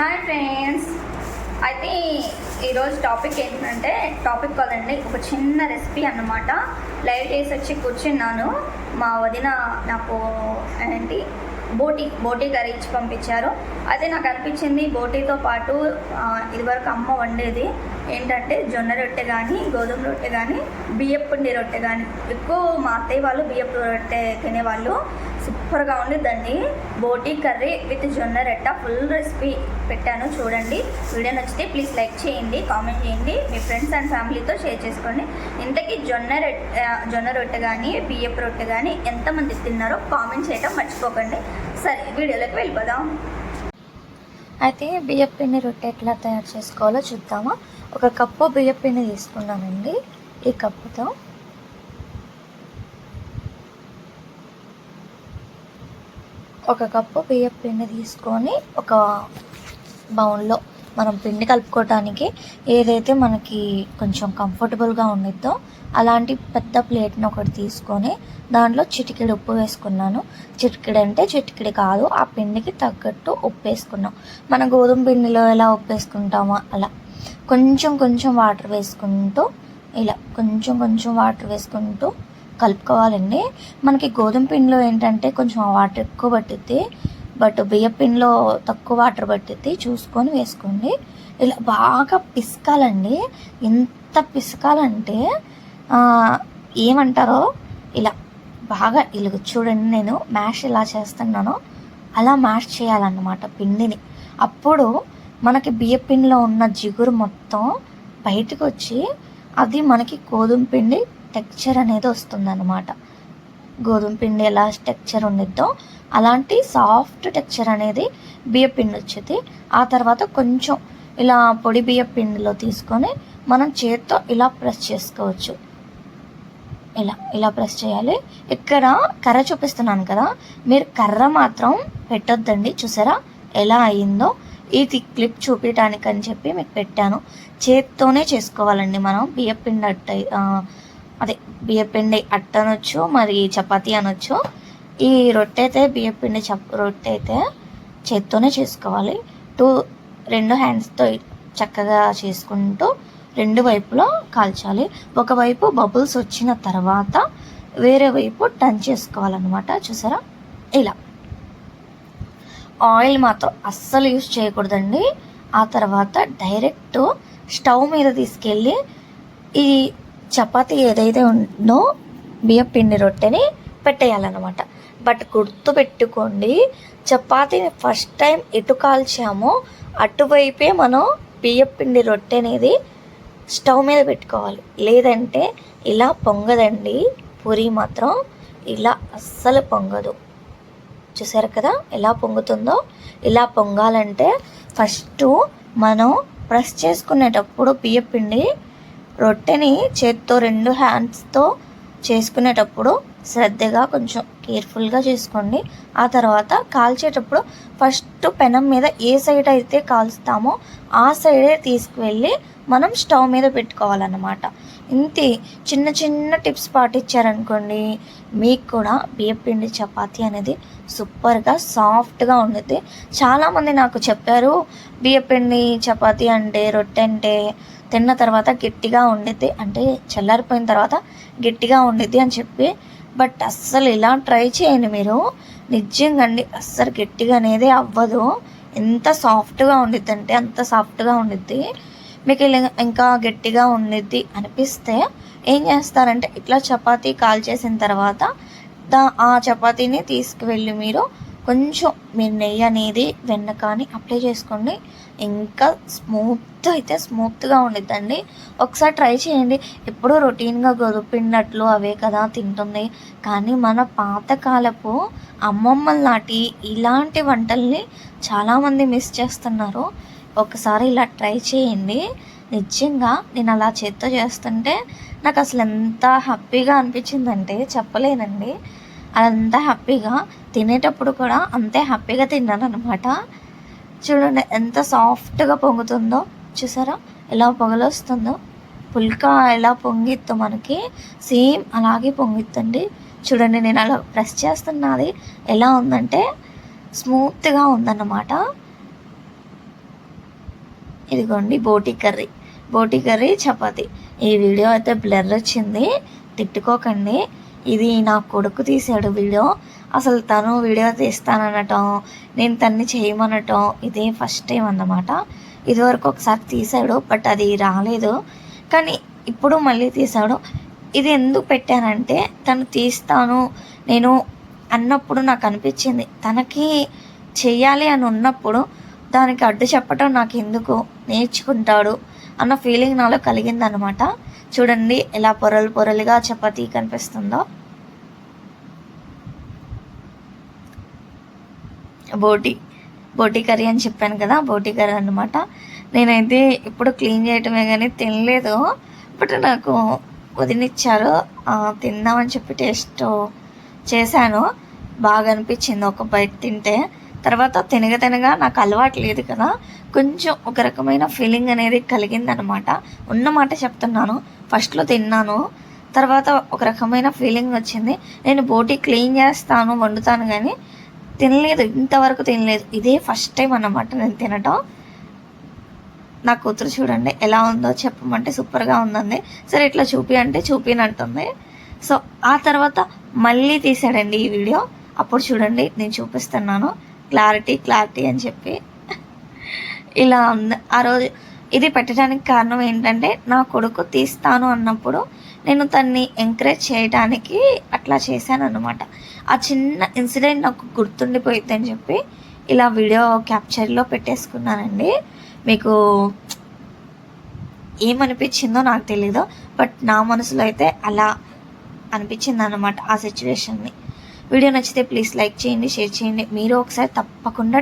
Hi friends అయితే ఈరోజు topic ఏంటంటే టాపిక్ కాదండి ఒక చిన్న రెసిపీ అన్నమాట. లైట్ వేసి వచ్చి కూర్చున్నాను. మా వదిన నాకు ఏంటి బోటి బోటీ కర్రీ ఇచ్చి పంపించారు. అయితే నాకు అనిపించింది బోటీతో పాటు ఇదివరకు అమ్మ వండేది ఏంటంటే జొన్న రొట్టె కానీ గోధుమ రొట్టె కానీ బియ్యపు పిండి రొట్టె కానీ ఎక్కువ మా అత్తయ్య వాళ్ళు బియ్యపు రొట్టె తినేవాళ్ళు. సూపర్గా ఉండిద్దండి బోటీ కర్రీ విత్ జొన్న రొట్ట. ఫుల్ రెసిపీ పెట్టాను. చూడండి. వీడియో నచ్చితే ప్లీజ్ లైక్ చేయండి కామెంట్ చేయండి. మీ ఫ్రెండ్స్ అండ్ ఫ్యామిలీతో షేర్ చేసుకోండి. ఇంతకీ జొన్న రొట్టె జొన్న రొట్టె కానీ బియ్యపు రొట్టె కానీ ఎంతమంది తిన్నారో కామెంట్ చేయడం మర్చిపోకండి. సరే వీడియోలోకి వెళ్ళిపోదాం. అయితే బియ్యపు పిండి రొట్టె ఎట్లా తయారు చేసుకోవాలో చూద్దామా. ఒక కప్పు బియ్యపు పిండి తీసుకున్నానండి. ఈ కప్పుతో ఒక కప్పు బియ్యం పిండి తీసుకొని ఒక బౌల్లో మనం పిండి కలుపుకోవటానికి ఏదైతే మనకి కొంచెం కంఫర్టబుల్గా ఉండిద్దో అలాంటి పెద్ద ప్లేట్ని ఒకటి తీసుకొని దాంట్లో చిటికెడు ఉప్పు వేసుకున్నాను. చిటికెడు అంటే చిటికెడు కాదు ఆ పిండికి తగ్గట్టు ఉప్పు వేసుకున్నాం. మన గోధుమ పిండిలో ఎలా ఉప్పు వేసుకుంటామో అలా. కొంచెం కొంచెం వాటర్ వేసుకుంటూ ఇలా కొంచెం కొంచెం వాటర్ వేసుకుంటూ కలుపుకోవాలండి. మనకి గోధుమ పిండిలో ఏంటంటే కొంచెం వాటర్ ఎక్కువ పట్టుద్ది. బట్ బియ్య పిండిలో తక్కువ వాటర్ పట్టుద్ది. చూసుకొని వేసుకోండి. ఇలా బాగా పిసకాలండి. ఎంత పిసకాలంటే ఏమంటారో? ఇలా బాగా ఇలా చూడండి నేను. మ్యాష్ ఇలా చేస్తున్నాను. అలా మ్యాష్ చేయాలన్నమాట పిండిని. అప్పుడు మనకి బియ్య పిండిలో ఉన్న జిగురు మొత్తం బయటకు వచ్చి అది మనకి గోధుమ పిండి టెక్చర్ అనేది వస్తుందన్నమాట. గోధుమ పిండి ఎలా టెక్చర్ ఉండిద్దో అలాంటి సాఫ్ట్ టెక్చర్ అనేది బియ్య పిండి వచ్చేది. ఆ తర్వాత కొంచెం ఇలా పొడి బియ్య పిండిలో తీసుకొని మనం చేత్తో ఇలా ప్రెస్ చేసుకోవచ్చు. ఇలా ఇలా ప్రెస్ చేయాలి. ఇక్కడ కర్ర చూపిస్తున్నాను కదా. మీరు కర్ర మాత్రం పెట్టొద్దండి. చూసారా? ఎలా అయిందో? ఇది క్లిప్ చూపించడానికి అని చెప్పి మీకు పెట్టాను. చేత్తోనే చేసుకోవాలండి మనం బియ్యపిండి అట్ట అదే బియ్యపిండి అట్ట అనొచ్చు మరి చపాతీ అనొచ్చు. ఈ రొట్టె అయితే బియ్యపిండి చప్ రొట్టె అయితే చేత్తోనే చేసుకోవాలి. టూ రెండు హ్యాండ్స్తో చక్కగా చేసుకుంటూ రెండు వైపులో కాల్చాలి. ఒకవైపు బబుల్స్ వచ్చిన తర్వాత వేరే వైపు టర్న్ చేసుకోవాలన్నమాట. చూసారా? ఇలా. ఆయిల్ మాత్రం అస్సలు యూస్ చేయకూడదండి. ఆ తర్వాత డైరెక్ట్ స్టవ్ మీద తీసుకెళ్ళి ఈ చపాతి ఏదైతే ఉందో బియ్యం పిండి రొట్టెని పెట్టేయాలన్నమాట. బట్ గుర్తు పెట్టుకోండి చపాతీని ఫస్ట్ టైం ఎటు కాల్చామో అటువైపే మనం బియ్యం పిండి రొట్టె అనేది స్టవ్ మీద పెట్టుకోవాలి. లేదంటే ఇలా పొంగదండి. పూరి మాత్రం ఇలా అస్సలు పొంగదు. చూసారు కదా ఎలా పొంగుతుందో? ఇలా పొంగాలంటే ఫస్ట్ మనం ప్రెస్ చేసుకునేటప్పుడు బియ్యం పిండి రొట్టెని చేత్తో రెండు హ్యాండ్స్తో చేసుకునేటప్పుడు శ్రద్ధగా కొంచెం కేర్ఫుల్గా చేసుకోండి. ఆ తర్వాత కాల్చేటప్పుడు ఫస్ట్ పెనం మీద ఏ సైడ్ అయితే కాల్స్తామో ఆ సైడే తీసుకువెళ్ళి మనం స్టవ్ మీద పెట్టుకోవాలన్నమాట. ఇంతే చిన్న చిన్న టిప్స్ పాటించారనుకోండి మీకు కూడా బియ్యపిండి చపాతీ అనేది సూపర్గా సాఫ్ట్గా ఉండుద్ది. చాలామంది నాకు చెప్పారు బియ్యపిండి చపాతీ అంటే రొట్టె అంటే తిన్న తర్వాత గట్టిగా ఉండిద్ది అంటే చల్లారిపోయిన తర్వాత గట్టిగా ఉండిద్ది అని చెప్పి బట్ అస్సలు ఇలా ట్రై చేయండి మీరు. నిజంగా అండి అస్సలు గట్టిగా అనేది అవ్వదు. ఎంత సాఫ్ట్గా ఉండిద్ది అంటే అంత సాఫ్ట్గా ఉండిద్ది మీకు ఇలా ఇంకా గట్టిగా ఉండిద్ది అనిపిస్తే ఏం చేస్తారంటే ఇట్లా చపాతీ కాల్ చేసిన తర్వాత దా ఆ చపాతీని తీసుకువెళ్ళి మీరు కొంచెం మీరు నెయ్యి అనేది వెన్న కానీ అప్లై చేసుకోండి. ఇంకా స్మూత్ అయితే స్మూత్గా ఉండిద్దండి. ఒకసారి ట్రై చేయండి. ఎప్పుడూ రొటీన్గా గొదుపిండట్లు అవే కదా తింటుంది. కానీ మన పాతకాలపు అమ్మమ్మల నాటి ఇలాంటి వంటల్ని చాలామంది మిస్ చేస్తున్నారు. ఒకసారి ఇలా ట్రై చేయండి. నిజంగా నేను అలా చేత్తో చేస్తుంటే నాకు అసలు ఎంత హ్యాపీగా అనిపించిందంటే చెప్పలేనండి. అదంతా హ్యాపీగా తినేటప్పుడు కూడా అంతే హ్యాపీగా తిన్నాను అనమాట చూడండి ఎంత సాఫ్ట్గా పొంగుతుందో. చూసారా? ఎలా పొగలొస్తుందో. పుల్కా ఎలా పొంగిద్దో మనకి. సేమ్ అలాగే పొంగిద్దండి. చూడండి నేను అలా ప్రెస్ చేస్తున్నది ఎలా ఉందంటే స్మూత్గా ఉందన్నమాట. ఇదిగోండి బోటి కర్రీ. బోటి కర్రీ చపాతి. ఈ వీడియో అయితే బ్లర్ వచ్చింది. తిట్టుకోకండి. ఇది నా కొడుకు తీసాడు వీడియో. అసలు తను వీడియో తీస్తాననటం నేను తన్ని చేయమనటం ఇదే ఫస్ట్ టైం అన్నమాట. ఇదివరకు ఒకసారి తీసాడు బట్ అది రాలేదు. కానీ ఇప్పుడు మళ్ళీ తీసాడు. ఇది ఎందుకు పెట్టానంటే తను తీస్తాను నేను అన్నప్పుడు నాకు అనిపించింది తనకి చెయ్యాలి అని ఉన్నప్పుడు దానికి అడ్డు చెప్పటం నాకు ఎందుకు? నేర్చుకుంటాడు అన్న ఫీలింగ్ నాలో కలిగిందనమాట చూడండి ఎలా పొరలు పొరలుగా చపాతీ కనిపిస్తుందో. బోటి బోటి కర్రీ అని చెప్పాను కదా బోటి కర్రీ అనమాట నేనైతే ఇప్పుడు క్లీన్ చేయటమే కానీ తినలేదు బట్ నాకు వదినిచ్చారు. తిందామని చెప్పి టేస్ట్ చేశాను. బాగా అనిపించింది ఒక బయట తింటే. తర్వాత తినగ తినగా నాకు అలవాటు లేదు కదా కొంచెం ఒక రకమైన ఫీలింగ్ అనేది కలిగింది అనమాట ఉన్నమాట చెప్తున్నాను ఫస్ట్లో తిన్నాను. తర్వాత ఒక రకమైన ఫీలింగ్ వచ్చింది. నేను బోటి క్లీన్ చేస్తాను వండుతాను కానీ తినలేదు ఇంతవరకు తినలేదు. ఇదే ఫస్ట్ టైం అన్నమాట నేను తినటం. నా కూతురు చూడండి ఎలా ఉందో చెప్పమంటే సూపర్గా ఉందండి. సరే ఇట్లా చూపి అంటే చూపినంటుంది సో ఆ తర్వాత మళ్ళీ తీసాడండి ఈ వీడియో. అప్పుడు చూడండి నేను చూపిస్తున్నాను. క్లారిటీ క్లారిటీ అని చెప్పి. ఇలా ఉంది. ఆ రోజు ఇది పెట్టడానికి కారణం ఏంటంటే నా కొడుకు తీస్తాను అన్నప్పుడు నేను తన్ని ఎంకరేజ్ చేయడానికి అట్లా చేశాను అనమాట ఆ చిన్న ఇన్సిడెంట్ నాకు గుర్తుండిపోయింది అని చెప్పి ఇలా వీడియో క్యాప్చర్లో పెట్టేసుకున్నానండి. మీకు ఏమనిపించిందో నాకు తెలీదు బట్ నా మనసులో అయితే అలా అనిపించింది అనమాట ఆ సిచ్యువేషన్ని. వీడియో నచ్చితే ప్లీజ్ లైక్ చేయండి షేర్ చేయండి. మీరు ఒకసారి తప్పకుండా